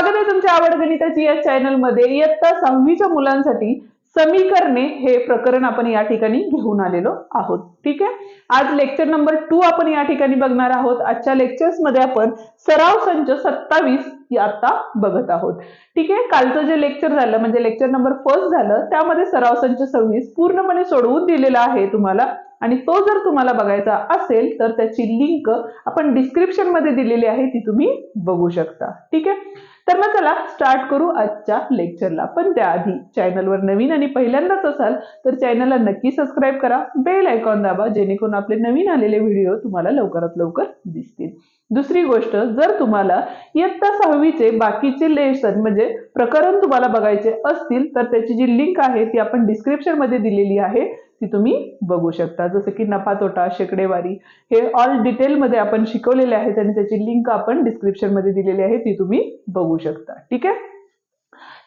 स्वागत आहे तुमच्या आवड गणिताची या चॅनलमध्ये इयत्ता सहावीच्या मुलांसाठी समीकरणे हे प्रकरण आपण या ठिकाणी घेऊन आलेलो आहोत. ठीक आहे? आज लेक्चर नंबर टू आपण या ठिकाणी बघणार आहोत. आजच्या लेक्चर्समध्ये आपण सराव संच सत्तावीस आता बघत आहोत. ठीक आहे? कालचं जे लेक्चर झालं म्हणजे लेक्चर नंबर फर्स्ट झालं त्यामध्ये सराव संच सव्वीस पूर्णपणे सोडवून दिलेला आहे तुम्हाला. आणि तो जर तुम्हाला बघायचा असेल तर त्याची लिंक आपण डिस्क्रिप्शनमध्ये दिलेली आहे ती तुम्ही बघू शकता. ठीक आहे? तर मग चला स्टार्ट करू आजच्या लेक्चरला पण त्याआधी चॅनलवर नवीन आणि पहिल्यांदाच असाल तर चॅनलला नक्की सबस्क्राईब करा. बेल आयकॉन दाबा जेणेकरून आपले नवीन आलेले व्हिडिओ तुम्हाला लवकरात लवकर दिसतील. दुसरी गोष्ट जर तुम्हाला इयत्ता सहावीचे बाकीचे लेसन म्हणजे प्रकरण तुम्हाला बघायचे असतील तर त्याची जी लिंक आहे ती आपण डिस्क्रिप्शनमध्ये दिलेली आहे. ती तुम्ही बघू शकता. जसं की नफा तोटा शेकडेवारी हे ऑल डिटेलमध्ये आपण शिकवलेले आहेत आणि त्याची लिंक आपण डिस्क्रिप्शनमध्ये दिलेली आहे ती तुम्ही बघू शकता. ठीक आहे?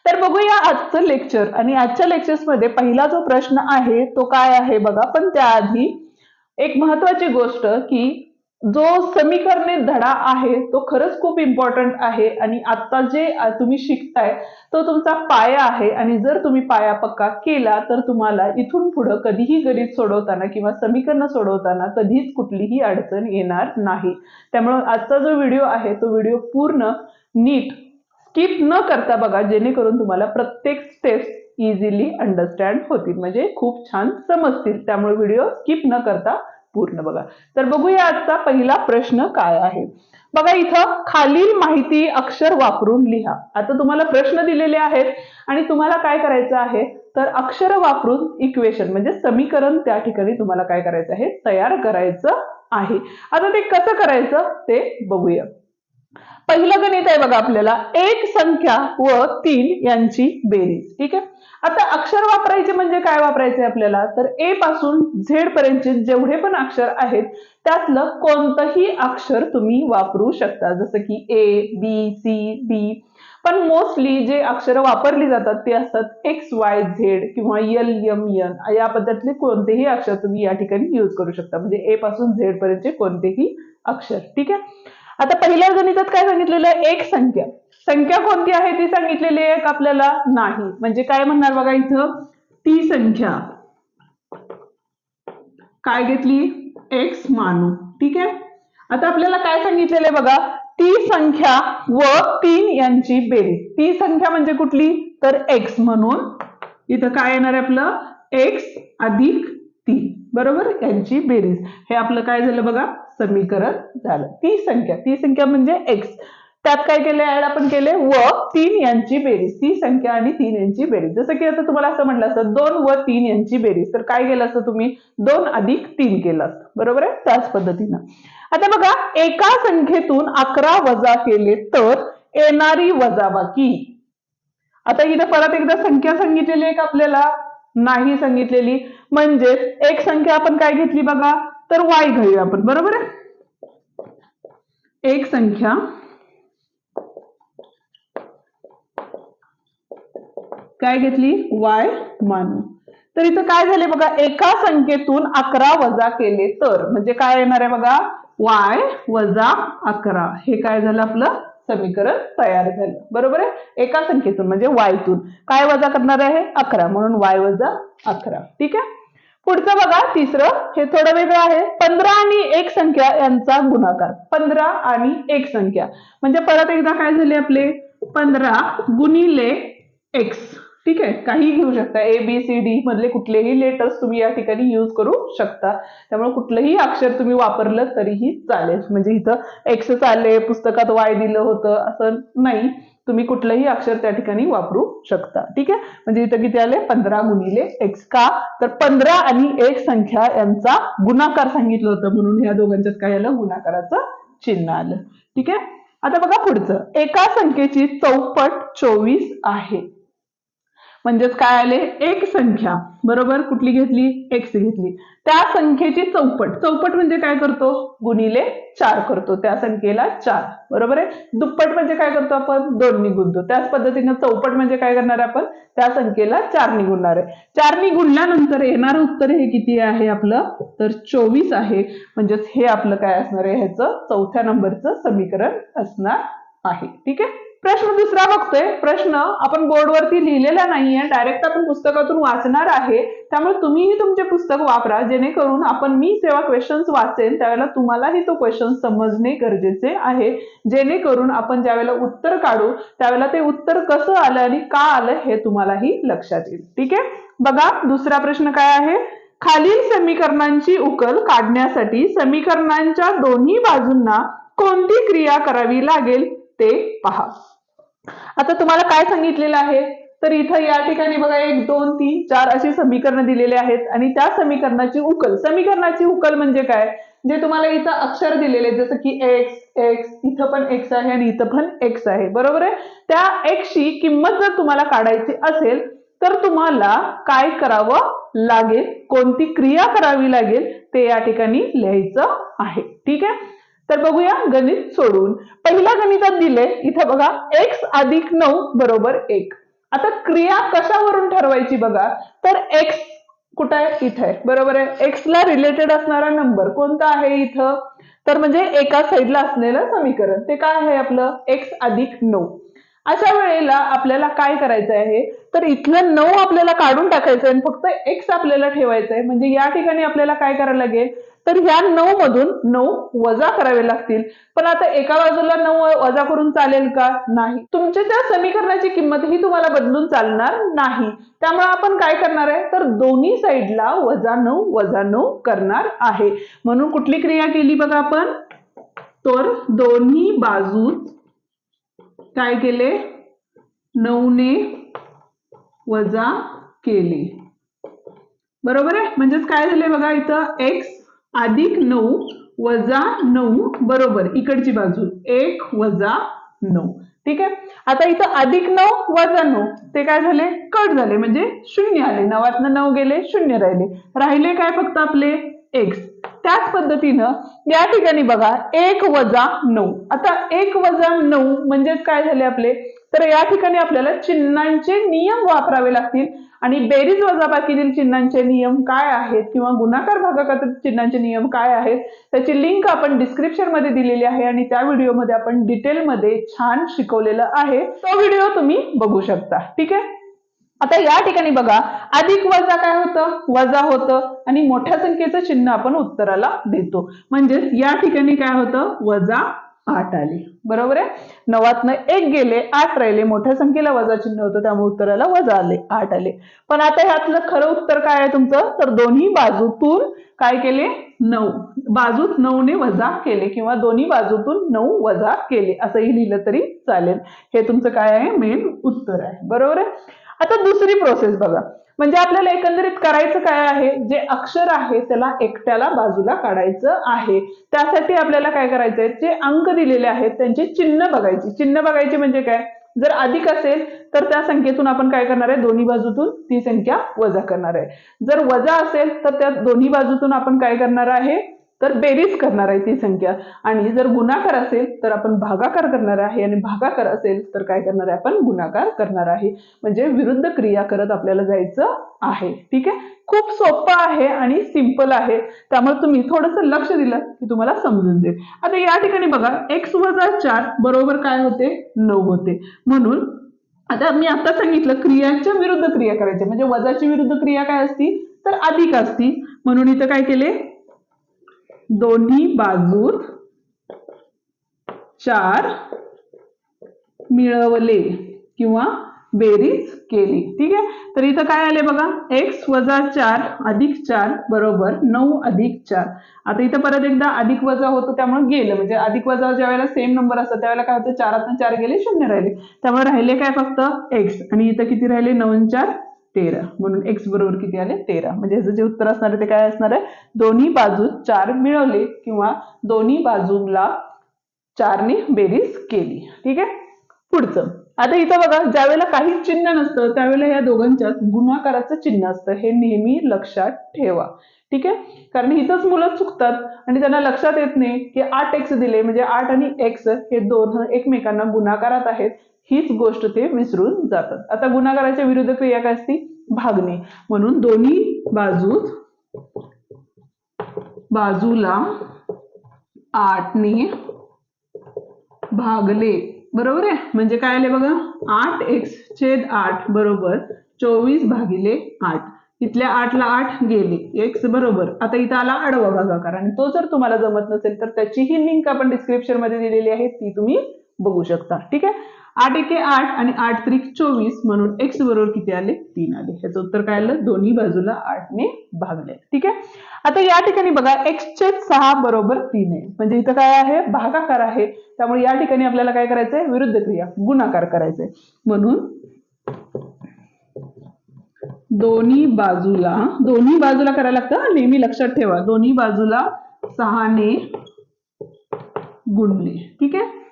तर बघूया आजचं लेक्चर आणि आजच्या लेक्चर्समध्ये पहिला जो प्रश्न आहे तो काय आहे बघा. पण त्याआधी एक महत्वाची गोष्ट की जो समीकरणे धडा आहे तो खरंच खूप इम्पॉर्टंट आहे आणि आता जे तुम्ही शिकताय तो तुमचा पाया आहे आणि जर तुम्ही पाया पक्का केला तर तुम्हाला इथून पुढं कधीही गणित सोडवताना किंवा समीकरण सोडवताना कधीच कुठलीही अडचण येणार नाही. त्यामुळे आजचा जो व्हिडिओ आहे तो व्हिडिओ पूर्ण नीट स्किप न करता बघा जेणेकरून तुम्हाला प्रत्येक स्टेप्स इझिली अंडरस्टँड होतील. म्हणजे खूप छान समजतील. त्यामुळे व्हिडिओ स्किप न करता पूर्ण बघा. तर बघूया आजचा पहिला प्रश्न काय आहे. बघा इथं खालील माहिती अक्षर वापरून लिहा. आता तुम्हाला प्रश्न दिलेले आहेत आणि तुम्हाला काय करायचं आहे? तर अक्षर वापरून इक्वेशन म्हणजे समीकरण त्या ठिकाणी तुम्हाला काय करायचं आहे? तयार करायचं आहे. आता ते कसं करायचं? ते बघूया. पहिलं गणित आहे बघा आपल्याला. एक संख्या व तीन यांची बेरीज. ठीक आहे? आता अक्षर वापरायचे म्हणजे काय वापरायचे आपल्याला? तर ए पासून झेड पर्यंतचे जेवढे पण अक्षर आहेत त्यातलं कोणतंही अक्षर तुम्ही वापरू शकता. जसं की ए बी सी डी पण मोस्टली जे अक्षर वापरली जातात ते असतात एक्स वाय झेड किंवा एल एम एन या पद्धतीतले कोणतेही अक्षर तुम्ही या ठिकाणी युज करू शकता. म्हणजे ए पासून झेड पर्यंतचे कोणतेही अक्षर. ठीक आहे? आता पहिल्या गणितात काय सांगितलेलं आहे? एक संख्या. संख्या कोणती आहे ती सांगितलेली आहे का आपल्याला? नाही. म्हणजे काय म्हणणार बघा इथं? ती संख्या. काय घेतली? एक्स मानू. ठीक आहे? आता आपल्याला काय सांगितलेलं आहे बघा? ती संख्या व तीन यांची बेरीज. ती संख्या म्हणजे कुठली? तर एक्स म्हणून. इथं काय येणार आहे आपलं? एक्स अधिक तीन. बरोबर? यांची बेरीज. हे आपलं काय झालं बघा? समीकरण झालं. ती संख्या. ती संख्या म्हणजे एक्स त्यात काय केले ऍड आपण केले व तीन यांची बेरीज. ती संख्या आणि तीन यांची बेरीज. जसं की आता तुम्हाला असं म्हटलं असतं दोन व तीन यांची बेरीज. तर काय केलं असतं तुम्ही? दोन अधिक तीन केलं असतं. बरोबर आहे? त्याच पद्धतीनं. आता बघा एका संख्येतून अकरा वजा केले तर येणारी वजाबाकी. आता इथं परत एकदा संख्या सांगितलेली आहे का आपल्याला. नाही सांगितलेली. म्हणजेच एक संख्या आपण काय घेतली बघा? तर वाय घेऊया आपण. बरोबर आहे? एक संख्या काय घेतली? वाय मानू तर इथं काय झाले बघा एका संख्येतून अकरा वजा केले तर. म्हणजे काय येणार आहे बघा? वाय वजा अकरा. हे काय झालं आपलं? समीकरण तयार झालं. बरोबर आहे? एका संख्येतून म्हणजे वायतून. काय वजा करणार आहे? अकरा. म्हणून वाय वजा अकरा. ठीक आहे? पुढचं बघा तिसरं. हे थोडं वेगळं आहे. पंधरा आणि एक संख्या यांचा गुणाकार. पंधरा आणि एक संख्या. म्हणजे परत एकदा काय झाले आपले? पंधरा गुणिले एक्स ठीक आहे काही घेऊ शकता. ए बी सी डी मधले कुठलेही लेटर्स तुम्ही या ठिकाणी यूज करू शकता. त्यामुळे कुठलंही अक्षर तुम्ही वापरलं तरीही चालेल. म्हणजे इथं एक्स चालले पुस्तकात वाय दिलं होतं असं नाही. तुम्ही कुठलंही अक्षर त्या ठिकाणी वापरू शकता. ठीक आहे? म्हणजे इथं किती आले पंधरा गुणिले एक्स का? तर पंधरा आणि एक संख्या यांचा गुणाकार सांगितलं होतं म्हणून ह्या दोघांच्यात काय आलं? गुणाकाराचं चिन्ह आलं. ठीक आहे? आता बघा पुढचं. एका संख्येची चौपट चोवीस आहे. म्हणजेच काय आले? एक संख्या. बरोबर? कुठली घेतली? एक्स घेतली. त्या संख्येची चौपट. चौपट म्हणजे काय करतो? गुणिले चार करतो. त्या संख्येला चार. बरोबर आहे? दुप्पट म्हणजे काय करतो आपण? दोन निगुणतो त्याच पद्धतीनं चौपट म्हणजे काय करणार आपण? त्या संख्येला चार निगुणणार आहे. चार गुणल्यानंतर येणारं उत्तर हे किती आहे आपलं? तर चोवीस आहे. म्हणजेच हे आपलं काय असणार आहे? ह्याचं चौथ्या नंबरचं समीकरण असणार आहे. ठीक आहे? प्रश्न दुसरा बघतोय. प्रश्न आपण बोर्डवरती लिहिलेला नाहीये. डायरेक्ट आपण पुस्तकातून वाचणार आहे. त्यामुळे तुम्हीही तुमचे पुस्तक वापरा. जेणेकरून आपण मी जेव्हा क्वेश्चन्स वाचेन त्यावेळेला तुम्हालाही तो क्वेश्चन समजणे गरजेचे आहे. जेणेकरून आपण ज्यावेळेला उत्तर काढू त्यावेळेला ते उत्तर कसं आलं आणि का आलं हे तुम्हालाही लक्षात येईल. ठीक आहे? बघा दुसरा प्रश्न काय आहे? खालील समीकरणांची उकल काढण्यासाठी समीकरणांच्या दोन्ही बाजूंना कोणती क्रिया करावी लागेल ते पहा. आता तुम्हाला काय सांगितलेलं आहे? तर इथं या ठिकाणी बघा एक दोन तीन चार अशी समीकरणं दिलेली आहेत. आणि त्या समीकरणाची उकल. समीकरणाची उकल म्हणजे काय? जे तुम्हाला इथं अक्षर दिलेले आहेत, जसं की एक्स एक्स इथं पण एक्स आहे आणि इथं पण एक्स आहे. बरोबर आहे? त्या एक्सची किंमत जर तुम्हाला काढायची असेल तर तुम्हाला काय करावं लागेल? कोणती क्रिया करावी लागेल? ते या ठिकाणी लिहायचं आहे. ठीक आहे? तर बघूया गणित सोडवून पहिल्या गणितात दिले इथं बघा एक्स अधिक नऊ बरोबर एक. आता क्रिया कशावरून ठरवायची बघा. तर एक्स कुठं आहे? इथे बरोबर आहे? एक्स ला रिलेटेड असणारा नंबर कोणता आहे इथं? तर म्हणजे एका साईडला असलेलं समीकरण. ते काय आहे आपलं? एक्स अधिक नऊ. अशा वेळेला आपल्याला काय करायचं आहे तर इथलं नऊ आपल्याला काढून टाकायचं आहे आणि फक्त एक्स आपल्याला ठेवायचं आहे म्हणजे या ठिकाणी आपल्याला काय करायला लागेल? तर ह्या नऊ मधून नऊ वजा करावे लागतील. पण आता एका बाजूला नऊ वजा करून चालेल का? नाही. तुमच्या त्या समीकरणाची किंमत ही तुम्हाला बदलून चालणार नाही. त्यामुळे आपण काय करणार आहे? तर दोन्ही साईडला वजा नऊ वजा नऊ करणार आहे. म्हणून कुठली क्रिया केली बघा आपण? तर दोन्ही बाजूत काय केले? नऊने वजा केले. बरोबर आहे? म्हणजेच काय झाले बघा इथं? एक्स अधिक नऊ वजा नऊ बरोबर इकडची बाजू. एक वजा नऊ. ठीक आहे? आता इथं अधिक नऊ वजा नऊ ते काय झाले? कट झाले म्हणजे शून्य आले. नवातनं नऊ गेले शून्य राहिले. राहिले काय फक्त आपले? एक्स त्याच पद्धतीनं या ठिकाणी बघा एक वजा नऊ. आता एक वजा नऊ म्हणजेच काय झाले आपले? तर या ठिकाणी आपल्याला चिन्हांचे नियम वापरावे लागतील. आणि बेरीज वजाबाकीतील चिन्हांचे नियम काय आहेत? किंवा गुणाकार भागाकातील चिन्हांचे नियम काय आहेत? त्याची लिंक आपण डिस्क्रिप्शनमध्ये दिलेली आहे आणि त्या व्हिडिओमध्ये आपण डिटेलमध्ये छान शिकवलेलं आहे. तो व्हिडिओ तुम्ही बघू शकता. ठीक आहे? आता या ठिकाणी बघा. अधिक वजा काय होतं? वजा होतं. आणि मोठ्या संख्येचं चिन्ह आपण उत्तराला देतो. म्हणजेच या ठिकाणी काय होतं? वजा आठ आली. बरोबर आहे? नवातनं एक गेले आठ राहिले. मोठ्या संख्येला वजा चिन्ह होतं त्यामुळे उत्तराला वजा आले आठ आले. पण आता ह्यातलं खरं उत्तर काय आहे तुमचं? तर दोन्ही बाजूतून काय केले? नऊ. बाजूत नऊने वजा केले किंवा दोन्ही बाजूतून नऊ वजा केले असंही लिहिलं तरी चालेल. हे तुमचं काय आहे? मेन उत्तर आहे. बरोबर आहे? आता दुसरी प्रोसेस बघा. म्हणजे आपल्याला एकंदरीत करायचं काय आहे? जे अक्षर आहे त्याला एकट्याला बाजूला काढायचं आहे. त्यासाठी आपल्याला काय करायचंय? जे अंक दिलेले आहेत त्यांचे चिन्ह बघायचे. चिन्ह बघायचे म्हणजे काय? जर अधिक असेल तर त्या संख्येतून आपण काय करणार आहे? दोन्ही बाजूतून ती संख्या वजा करणार आहे. जर वजा असेल तर त्या दोन्ही बाजूतून आपण काय करणार आहे? तर बेरीज करणार आहे ती संख्या. आणि जर गुणाकार असेल तर आपण भागाकार करणार आहे आणि भागाकार असेल तर काय करणार आहे आपण? गुणाकार करणार आहे. म्हणजे विरुद्ध क्रिया करत आपल्याला जायचं आहे. ठीक आहे? खूप सोपं आहे आणि सिंपल आहे. त्यामुळे तुम्ही थोडंसं लक्ष दिलं की तुम्हाला समजून जाईल. आता या ठिकाणी बघा एक्स वजा चार बरोबर काय होते? नऊ होते. म्हणून आता मी आता सांगितलं क्रियांच्या विरुद्ध क्रिया करायच्या म्हणजे वजाची विरुद्ध क्रिया काय असती? तर अधिक असती. म्हणून इथं काय केले? दोन्ही बाजूत चार मिळवले किंवा बेरीज केली. ठीक आहे? तर इथं काय आले बघा? एक्स वजा चार अधिक चार बरोबर नऊ अधिक चार. आता इथं परत एकदा अधिक वजा होतो त्यामुळे गेलं. म्हणजे अधिक वजा ज्या वेळेला सेम नंबर असतात त्यावेळेला काय होतं? चारातनं चार गेले शून्य राहिले. त्यामुळे राहिले काय फक्त? एक्स आणि इथं किती राहिले? नऊ चार? तेरा. म्हणून एक्स बरोबर किती आले? तेरा. म्हणजे ह्याचं जे उत्तर असणार आहे ते काय असणार आहे? दोन्ही बाजू चार मिळवले किंवा दोन्ही बाजूला चारने बेरीज केली. ठीक आहे? पुढचं. आता इथं बघा ज्यावेळेला काही चिन्ह नसतं त्यावेळेला या दोघांच्यात गुणाकाराचं चिन्ह असतं. हे नेहमी लक्षात ठेवा. ठीक आहे? कारण इथंच मुलं चुकतात आणि त्यांना लक्षात येत नाही की आठ एक्स दिले. म्हणजे आठ आणि एक्स हे दोन एकमेकांना गुणाकारात आहेत. हीच गोष्ट ते विसरून जातात. आता गुणाकाराच्या विरुद्ध क्रिया काय असती? भागणे. म्हणून दोन्ही बाजूत बाजूला आठने भागले. बरोबर आहे? म्हणजे काय आले बघा? आठ एक्स छेद आठ बरोबर चोवीस भागिले आठ. इथल्या आठला आठ गेले. एक्स बरोबर. आता इथं आला आडवा भागाकार. आणि तो जर तुम्हाला जमत नसेल तर त्याचीही लिंक आपण डिस्क्रिप्शनमध्ये दिलेली आहे ती तुम्ही बघू शकता. ठीक आहे? आठ एके आठ आणि आठ त्रिक चोवीस म्हणून एक्स बरोबर किती आले? तीन आले. ह्याचं उत्तर काय आलं? दोन्ही बाजूला आठने भागले. ठीक आहे? आता या ठिकाणी बघा एक्सचे सहा बरोबर तीन आहे. म्हणजे इथं काय आहे? भागाकार आहे. त्यामुळे या ठिकाणी आपल्याला काय करायचंय? विरुद्ध क्रिया गुणाकार करायचंय. म्हणून दोन्ही बाजूला दोन्ही बाजूला करायला लागतं नेहमी लक्षात ठेवा. दोन्ही बाजूला सहाने गुणले. ठीक आहे?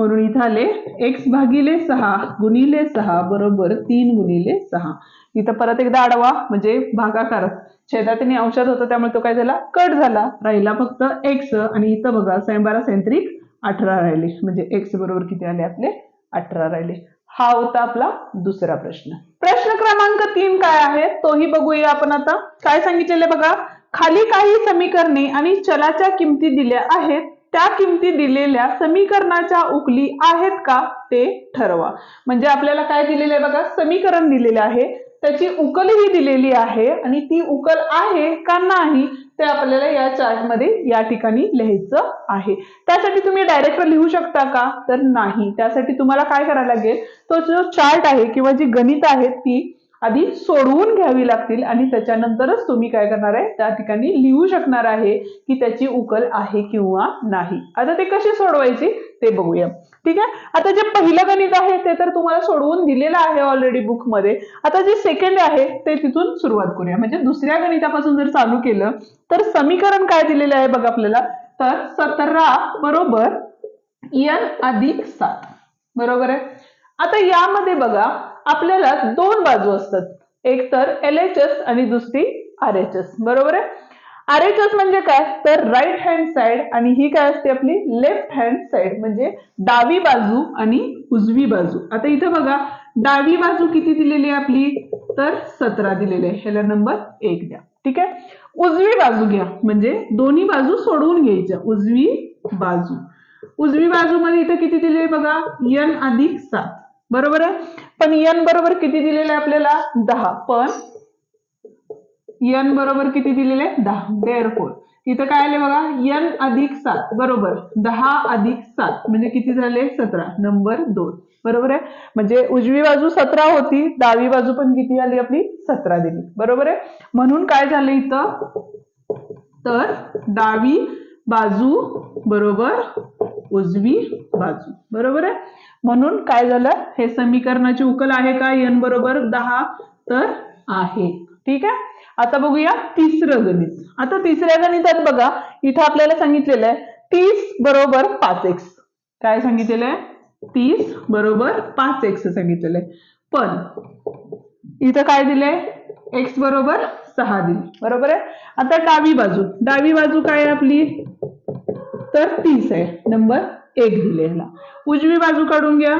म्हणून इथं आले एक्स भागिले सहा गुणिले सहा बरोबर तीन गुणिले सहा. इथं परत एकदा आडवा म्हणजे भागाकार छेदात आणि अंशात होता त्यामुळे तो काय झाला? कट झाला. राहिला फक्त एक्स आणि इथं बघा सैंबारा सैंत्रिक अठरा राहिले. म्हणजे एक्स बरोबर किती आले आपले? अठरा राहिले. हा होता आपला दुसरा प्रश्न. प्रश्न क्रमांक तीन काय आहे? तोही बघूया आपण आता. काय सांगितलेले बघा? खाली काही समीकरणे आणि चलाच्या किमती दिल्या आहेत. त्या किमती दिलेल्या समीकरणाच्या उकली आहेत का ते ठरवा. म्हणजे आपल्याला काय दिलेलं आहे बघा समीकरण दिलेलं आहे. त्याची उकलही दिलेली आहे आणि ती उकल आहे का नाही ते आपल्याला या चार्टमध्ये या ठिकाणी लिहायचं आहे. त्यासाठी तुम्ही डायरेक्ट लिहू शकता का? तर नाही. त्यासाठी तुम्हाला काय करायला लागेल? तो जो चार्ट आहे किंवा जी गणित आहेत ती आधी सोडवून घ्यावी लागतील आणि त्याच्यानंतरच तुम्ही काय करणार आहे? त्या ठिकाणी लिहू शकणार आहे की त्याची उकल आहे किंवा नाही. आता ते कशी सोडवायची? ते बघूया. ठीक आहे? आता जे पहिलं गणित आहे ते तर तुम्हाला सोडवून दिलेलं आहे ऑलरेडी बुकमध्ये आता जे सेकंड आहे ते तिथून सुरुवात करूया. म्हणजे दुसऱ्या गणितापासून जर चालू केलं तर समीकरण काय दिलेलं आहे बघा आपल्याला? तर सतरा बरोबर यन अधिक सात. बरोबर आहे? आता यामध्ये बघा आपल्याला दोन बाजू असतात. एक तर एल एच एस आणि दुसरी आर एच एस बरोबर आहे? आर एच एस म्हणजे काय? तर राईट हँड साइड आणि ही काय असते आपली? लेफ्ट हँड साइड म्हणजे डावी बाजू आणि उजवी बाजू. आता इथं बघा डावी बाजू किती दिलेली आहे आपली? तर सतरा दिलेली आहे. ह्याला नंबर एक द्या. ठीक आहे? उजवी बाजू घ्या. म्हणजे दोन्ही बाजू सोडवून घ्यायच्या. उजवी बाजू. उजवी बाजूमध्ये इथं किती दिले बघा? यन अधिक सात. बरोबर आहे? पण यन बरोबर किती दिलेलं आहे आपल्याला? दहा. पण एन बरोबर किती दिलेले दहा. देअर फोर इथं काय आले बघा? एन अधिक सात. बरोबर. दहा अधिक सात. म्हणजे किती झाले? सतरा. नंबर दोन. बरोबर आहे? म्हणजे उजवी बाजू सतरा होती. डावी बाजू पण किती आली आपली? सतरा दिली. बरोबर आहे? म्हणून काय झालं इथं? तर डावी बाजू बरोबर उजवी बाजू. बरोबर आहे? म्हणून काय झालं? हे समीकरणाची उकल आहे का? एन बरोबर दहा तर आहे. ठीक आहे? आता बघूया तिसरं गणित. आता तिसऱ्या गणितात बघा इथं आपल्याला सांगितलेलं आहे तीस बरोबर पाच एक्स काय सांगितलेलं आहे? तीस बरोबर पाच एक्स सांगितलेलं आहे. पण इथं काय दिलंय? एक्स बरोबर सहा दिले. बरोबर आहे? आता डावी बाजू. डावी बाजू काय आहे आपली? तर तीस आहे. नंबर एक दिले ह्याला. उजवी बाजू काढून घ्या.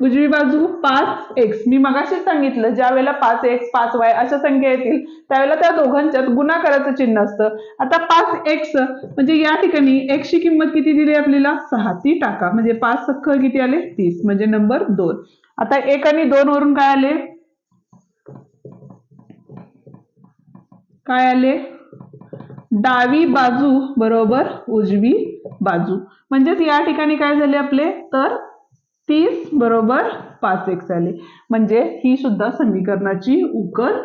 उजवी बाजू पाच एक्स मी मगाशीच सांगितलं ज्या वेळेला पाच एक्स पाच वाय अशा संख्या येतील त्यावेळेला त्या दोघांच्यात गुणाकाराचं चिन्ह असतं. आता पाच एक्स म्हणजे या ठिकाणी एक्सची किंमत किती दिली आपल्याला? सहा. ती टाका. म्हणजे पाच सख्ख किती आले? तीस. म्हणजे नंबर दोन. आता एक आणि दोन वरून काय आले? काय आले? डावी बाजू बरोबर उजवी बाजू. म्हणजेच या ठिकाणी काय झाले आपले? तर तीस बरोबर पाच एक्स आले म्हणजे ही सुद्धा समीकरणाची उकल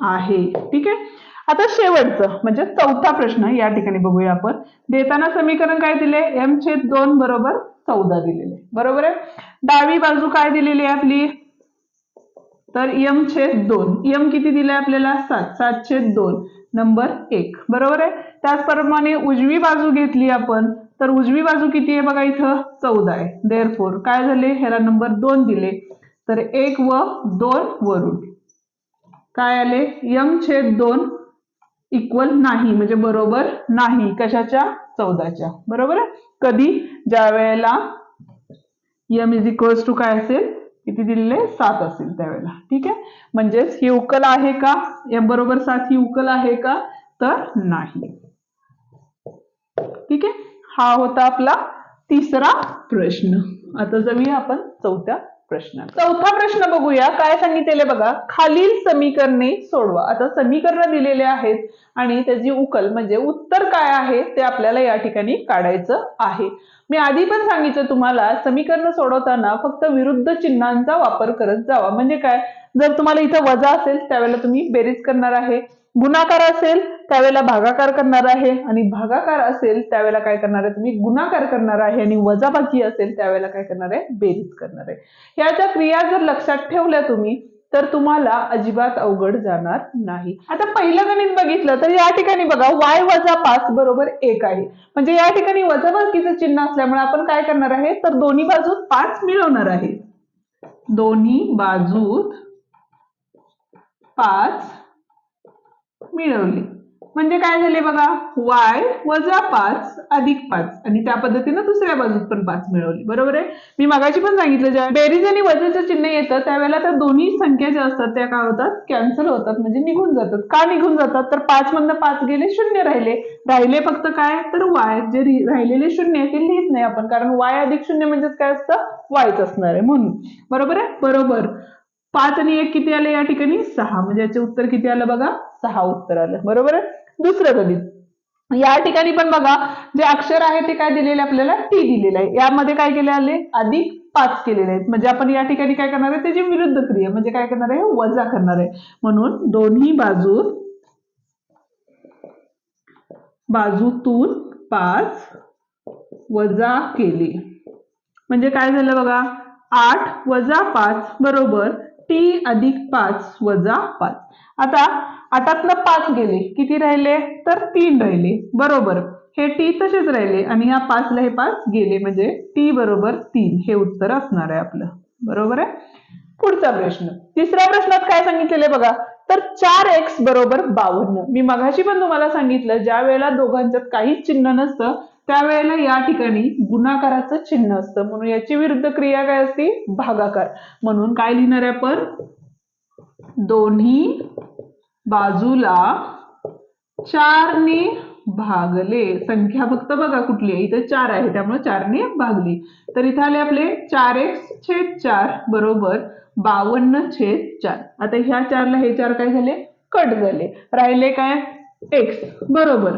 आहे. ठीक आहे? आता शेवटचं म्हणजे चौथा प्रश्न या ठिकाणी बघूया आपण. देताना समीकरण काय दिले? एम छेद दोन बरोबर चौदा दिलेले. बरोबर आहे? डावी बाजू काय दिलेली आहे आपली? तर यम छेद दोन. यम किती दिलाय आपल्याला? सात. सात छेद दोन. नंबर एक. बरोबर आहे? त्याचप्रमाणे उजवी बाजू घेतली आपण तर उजवी बाजू किती आहे बघा इथं? चौदा आहे. देअर फोर काय झाले? ह्याला नंबर दोन दिले. तर एक व दोन वरून. काय आले? यम छेद दोन इक्वल नाही. म्हणजे बरोबर नाही. कशाच्या? चौदाच्या. बरोबर आहे? कधी? ज्या वेळेला यम इज इक्वल्स टू काय असेल? किती दिलेले सात असेल त्यावेळेला. ठीक आहे? म्हणजेच ही उकल आहे का? एम बरोबर सात ही उकल आहे का? तर नाही. ठीक आहे? हा होता आपला तिसरा प्रश्न. आता जाऊया आपण चौथ्या प्रश्न. चौथा प्रश्न बघूया. काय सांगितलेले बघा? खालील समीकरणे सोडवा. आता समीकरण दिलेले आहेत आणि त्याची उकल म्हणजे उत्तर काय आहे ते आपल्याला या ठिकाणी काढायचं आहे. मी आधी पण सांगितलं तुम्हाला समीकरण सोडवताना फक्त विरुद्ध चिन्हांचा वापर करत जावा. म्हणजे काय? जर तुम्हाला इथं वजा असेल त्यावेळेला तुम्ही बेरीज करणार आहे. गुणाकार असेल त्यावेळेला भागाकार करणार आहे. आणि भागाकार असेल त्यावेळेला काय करणार आहे? तुम्ही गुणाकार करणार आहे आणि वजाबाकी असेल त्यावेळेला काय करणार आहे? बेरीज करणार आहे. ह्या ज्या क्रिया जर लक्षात ठेवल्या तुम्ही तर तुम्हाला अजिबात अवघड जाणार नाही. आता पहिलं गणित बघितलं तर या ठिकाणी बघा वाय वजा पाच बरोबर एक आहे. म्हणजे या ठिकाणी वजाबाकीचं चिन्ह असल्यामुळे आपण काय करणार आहे? तर दोन्ही बाजूत पाच मिळवणार आहे. दोन्ही बाजूत पाच मिळवली. म्हणजे काय झाले बघा? वाय वजा पाच अधिक पाच. आणि त्या पद्धतीनं दुसऱ्या बाजूत पण पाच मिळवली. बरोबर आहे? मी मागाशी पण सांगितलं ज्या बेरीज आणि वजाचं चिन्ह येतं त्यावेळेला त्या दोन्ही संख्या ज्या असतात त्या काय होतात? कॅन्सल होतात. म्हणजे निघून जातात. का निघून जातात? तर पाच मधनं पाच गेले शून्य राहिले. राहिले फक्त काय? तर वाय जे राहिलेले शून्य आहे ते लिहित नाही आपण. कारण वाय अधिक शून्य म्हणजेच काय असतं? वायच असणार आहे म्हणून. बरोबर आहे? बरोबर. पाच आणि एक किती आले या ठिकाणी? सहा. म्हणजे याचे उत्तर किती आलं बघा? सहा उत्तर आलं. बरोबर आहे? दुसरं गणित. या ठिकाणी पण बघा जे अक्षर आहे ते काय दिलेले आपल्याला? टी दिलेलं आहे. यामध्ये काय केले आले? अधिक पाच केलेले आहेत. म्हणजे आपण या ठिकाणी काय करणार आहे? त्याची विरुद्ध क्रिया. म्हणजे काय करणार आहे? वजा करणार आहे. म्हणून दोन्ही बाजू बाजूतून पाच वजा केले. म्हणजे काय झालं बघा? आठ वजा पाच बरोबर टी अधिक पाच वजा पाच. आता आठातनं पाच गेले. किती राहिले? तर तीन राहिले. बरोबर. हे टी तसेच राहिले आणि या पाचला हे पाच गेले. म्हणजे टी बरोबर तीन. हे उत्तर असणार आहे आपलं. बरोबर आहे? पुढचा प्रश्न. तिसऱ्या प्रश्नात काय सांगितलेलं बघा? तर चार एक्स बरोबर बावन्न. मी मगाशी पण तुम्हाला सांगितलं ज्या वेळेला दोघांच्यात काहीच चिन्ह नसतं त्यावेळेला या ठिकाणी गुणाकाराचं चिन्ह असतं. म्हणून याची विरुद्ध क्रिया काय असते? भागाकार. म्हणून काय लिहिणार आहे आपण? दोन्ही बाजूला चारने भागले. संख्या फक्त बघा कुठली आहे. इथे चार आहे त्यामुळे चारने भागली. तर इथे आले आपले चार एक्स छेद चार बरोबर बावन्न छेद चार. आता ह्या चारला हे चार काय झाले? कट झाले. राहिले काय? एक्स बरोबर.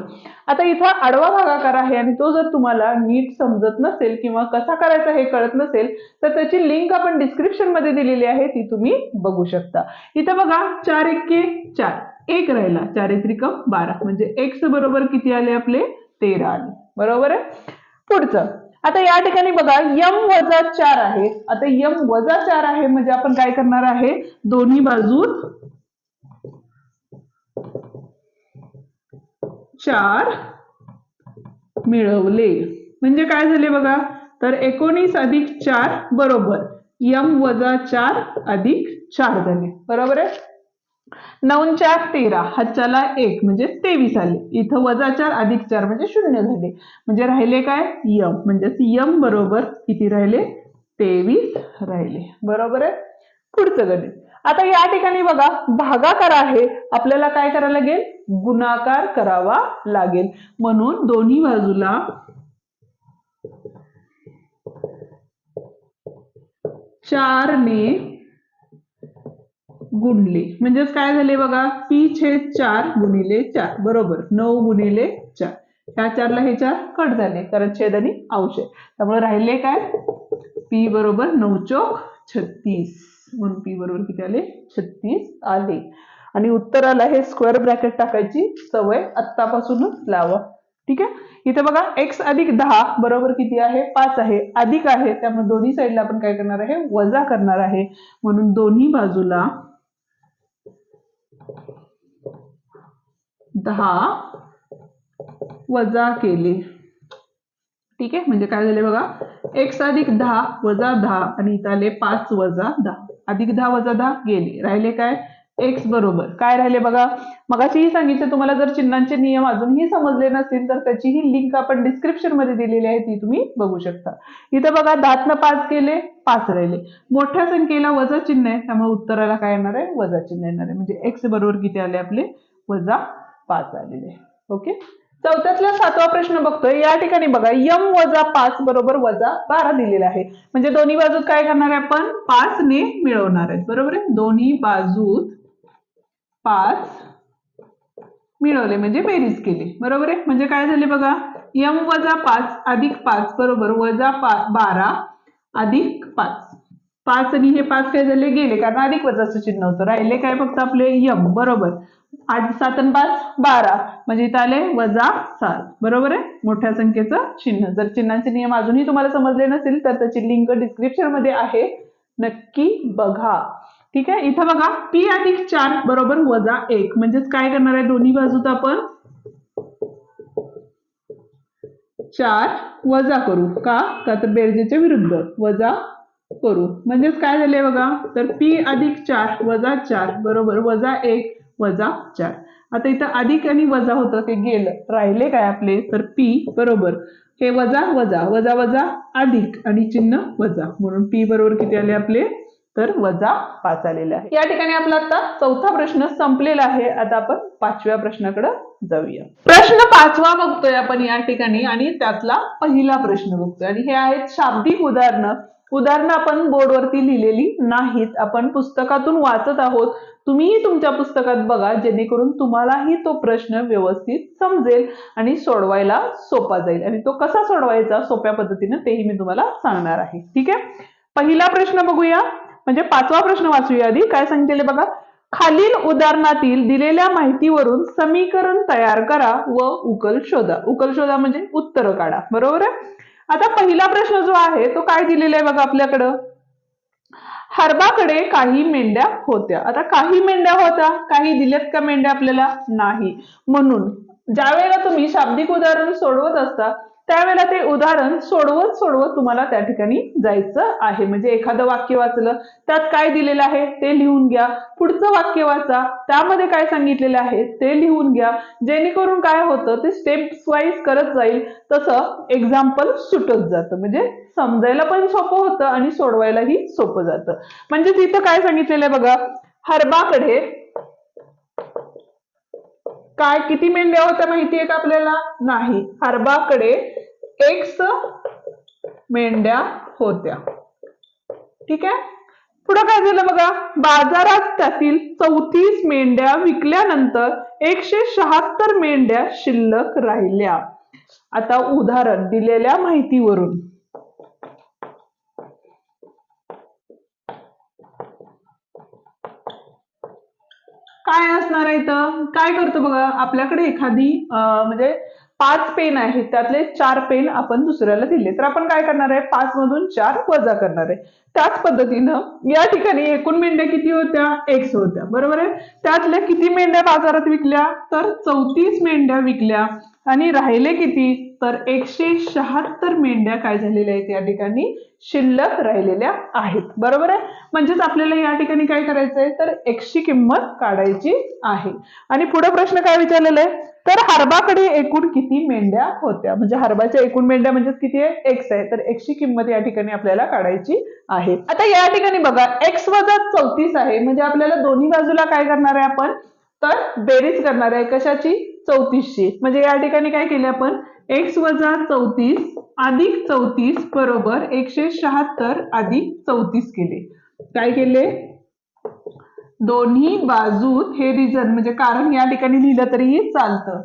आता इथं आडवा भागाकार आहे आणि तो जर तुम्हाला नीट समजत नसेल किंवा कसा करायचा हे कळत नसेल तर त्याची लिंक आपण डिस्क्रिप्शनमध्ये दिलेली आहे ती तुम्ही बघू शकता. इथं बघा चार एक्के चार. एक राहिला. चार एक बारा. म्हणजे एक्स बरोबर किती आले आपले? तेरा आले. बरोबर आहे? पुढचं. आता या ठिकाणी बघा यम वजा चार आहे. आता यम वजा चार आहे म्हणजे आपण काय करणार आहे? दोन्ही बाजू चार मिळवले. म्हणजे काय झाले बघा? तर एकोणीस अधिक चार बरोबर. यम वजा चार अधिक चार झाले. बरोबर आहे? नऊ चार तेरा हातच्याला एक म्हणजे तेवीस आले. इथं वजा चार अधिक चार म्हणजे शून्य झाले. म्हणजे राहिले काय? यम. म्हणजे यम बरोबर किती राहिले? तेवीस राहिले. बरोबर आहे? पुढचं गणित. आता या ठिकाणी बघा भागाकार आहे. आपल्याला काय करायला लागेल? गुणाकार करावा लागेल. म्हणून दोन्ही बाजूला चारने गुणले. म्हणजेच काय झाले बघा? पी छेद चार गुणिले चार. बरोबर. नऊ गुणिले चार. ह्या चारला हे चार कट झाले. कारण छेद आणि अंश त्यामुळे राहिले काय? पी बरोबर नऊ चौक छत्तीस. म्हणून पी बरोबर किती आले? छत्तीस आले. आणि उत्तराला हे स्क्वेअर ब्रॅकेट टाकायची सवय आत्तापासूनच लावा. ठीक आहे? इथे बघा एक्स अधिक दहा बरोबर किती आहे? पाच आहे. अधिक आहे त्यामुळे दोन्ही साईडला आपण काय करणार आहे? वजा करणार आहे. म्हणून दोन्ही बाजूला दहा वजा केले. ठीक आहे? म्हणजे काय झाले बघा? एक्स अधिक दहा वजा दहा आणि इथं आले पाच वजा दहा. अधिक दहा वजा दहा गेले. राहिले काय? एक्स बरोबर. काय राहिले बघा? मगाशीही सांगितलं तुम्हाला जर चिन्हांचे नियम अजूनही समजले नसतील तर त्याचीही लिंक आपण डिस्क्रिप्शनमध्ये दिलेली आहे ती तुम्ही बघू शकता. इथं बघा दातनं पाच केले पाच राहिले. मोठ्या संख्येला वजा चिन्ह आहे त्यामुळे उत्तराला काय येणार आहे? वजा चिन्ह येणार आहे. म्हणजे एक्स बरोबर किती आले आपले? वजा पाच आलेले. ओके? चौथ्यातला सातवा प्रश्न बघतोय. या ठिकाणी बघा यम वजा पाच बरोबर वजा बारा दिलेला आहे. म्हणजे दोन्ही बाजूत काय करणार आहे आपण? पाच ने मिळवणार आहेत. बरोबर आहे? दोन्ही बाजूत पाच मिळवले. म्हणजे बेरीज केली. बरोबर आहे? म्हणजे काय झाले बघा? यम वजा पाच अधिक पाच बरोबर वजा बारा अधिक पाच. पाच आणि हे पाच काय झाले? गेले. कारण अधिक वजाचं चिन्ह होतं. राहिले काय फक्त आपले? यम. बरोबर. आठ सात आणि पाच बारा. म्हणजे इथं आले वजा सात. बरोबर आहे? मोठ्या संख्येचं चिन्ह. जर चिन्हांचे नियम अजूनही तुम्हाला समजले नसेल तर त्याची लिंक डिस्क्रिप्शनमध्ये आहे. नक्की बघा. ठीक आहे? इथं बघा. पी अधिक चार बरोबर वजा एक. म्हणजेच काय करणार आहे? दोन्ही बाजूत आपण चार वजा करू. का? का तर बेरजेच्या विरुद्ध वजा करू. म्हणजेच काय झाले बघा? तर पी अधिक चार वजा चार बरोबर वजा एक. वजा चार. आता इथं अधिक आणि वजा होतं ते गेलं. राहिले काय आपले? तर पी बरोबर. हे वजा वजा वजा वजा अधिक आणि चिन्ह वजा. म्हणून पी बरोबर किती आले आपले? तर वजा पाच आलेले आहे. या ठिकाणी आपला आता चौथा प्रश्न संपलेला आहे. आता आपण पाचव्या प्रश्नाकडे जाऊया. प्रश्न पाचवा बघतोय आपण या ठिकाणी आणि त्यातला पहिला प्रश्न बघतोय. आणि हे आहेत शाब्दिक उदाहरणं. उदाहरणं आपण बोर्डवरती लिहिलेली नाहीत. आपण पुस्तकातून वाचत आहोत. तुम्हीही तुमच्या पुस्तकात बघा जेणेकरून तुम्हालाही तो प्रश्न व्यवस्थित समजेल आणि सोडवायला सोपा जाईल. आणि तो कसा सोडवायचा सोप्या पद्धतीने तेही मी तुम्हाला सांगणार आहे. ठीक आहे? पहिला प्रश्न बघूया. म्हणजे पाचवा प्रश्न वाचूया आधी. काय सांगितले बघा? खालील उदाहरणातील दिलेल्या माहितीवरून समीकरण तयार करा व उकल शोधा. उकल शोधा म्हणजे उत्तर काढा. बरोबर आहे? आता पहिला प्रश्न जो आहे तो काय दिलेला आहे बघा आपल्याकडं? हरबाकडे काही मेंढ्या होत्या. आता काही मेंढ्या होत्या काही दिल्यात का मेंढ्या आपल्याला? नाही. म्हणून ज्या वेळेला तुम्ही शाब्दिक उदाहरण सोडवत असता त्यावेळेला ते उदाहरण सोडवत सोडवत तुम्हाला त्या ठिकाणी जायचं आहे. म्हणजे एखादं वाक्य वाचलं त्यात काय दिलेलं आहे ते लिहून घ्या. पुढचं वाक्य वाचा त्यामध्ये काय सांगितलेलं आहे ते लिहून घ्या. जेणेकरून काय होतं ते स्टेप वाईज करत जाईल. तसं एक्झाम्पल सुटत जातं. म्हणजे समजायला पण सोपं होतं आणि सोडवायलाही सोपं जातं. म्हणजे तिथं काय सांगितलेलं आहे बघा हरबाकडे काय किती मेंढ्या होत्या माहिती आहे का आपल्याला? नाही. हरबाकडे एक्स मेंढ्या होत्या. ठीक? आहे पुढं काय झालं बघा? बाजारात त्यातील चौतीस मेंढ्या विकल्यानंतर एकशे शहात्तर मेंढ्या शिल्लक राहिल्या. आता उदाहरण दिलेल्या माहितीवरून. काय असणार आहे इथं? काय करतो बघा आपल्याकडे एखादी म्हणजे पाच पेन आहेत त्यातले चार पेन आपण दुसऱ्याला दिले. तर आपण काय करणार आहे? पाच मधून चार वजा करणार आहे. त्याच पद्धतीनं या ठिकाणी एकूण मेंढ्या किती होत्या? एक्स होत्या. बरोबर आहे? त्यातल्या किती मेंढ्या बाजारात विकल्या? तर चौतीस मेंढ्या विकल्या. आणि राहिले किती? तर एकशे शहात्तर मेंढ्या काय झालेल्या आहेत या ठिकाणी? शिल्लक राहिलेल्या आहेत. बरोबर आहे? म्हणजेच आपल्याला या ठिकाणी काय करायचं आहे? तर एकशी किंमत काढायची आहे. आणि पुढे प्रश्न काय विचारलेला आहे? तर हरबाकडे एकूण किती मेंढ्या होत्या? म्हणजे हरबाच्या एकूण मेंढ्या म्हणजे किती आहे एक्स आहे. तर एक्सची किंमत या ठिकाणी आपल्याला काढायची आहे. आता या ठिकाणी बघा एक्स वजा चौतीस आहे. म्हणजे आपल्याला दोन्ही बाजूला काय करणार आहे आपण? तर बेरीज करणार आहे कशाची? चौतीसची. म्हणजे या ठिकाणी काय केले आपण? एक्स वजा चौतीस अधिक चौतीस बरोबर एकशे शहात्तर अधिक चौतीस केले. काय केले? दोन्ही बाजूत हे रिझन म्हणजे कारण या ठिकाणी लिहिलं तरीही चालतं.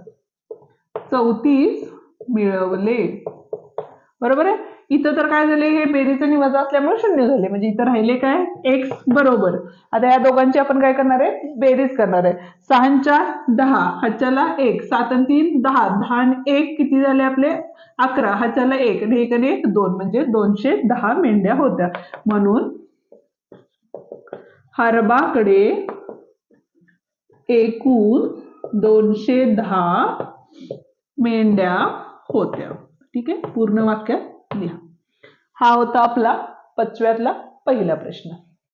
चौतीस मिळवले. बरोबर आहे? इथं तर काय झाले हे बेरीज आणि वजा असल्यामुळे शून्य झाले म्हणजे इथं राहिले काय? एक्स बरोबर. आता या दोघांची आपण काय करणार आहे? बेरीज करणार आहे. सहाच्या दहा हाच्याला एक. सात आणि तीन दहा. दहा आणि एक किती झाले आपले? अकरा. हाच्याला एक आणि एक आणि एक दोन. म्हणजे दोनशे दहा मेंढ्या होत्या. म्हणून हरबाकडे एकूण दोनशे दहा मेंढ्या होत्या. ठीक आहे? पूर्ण वाक्यात? हा होता आपला पाचव्यातला पहिला प्रश्न.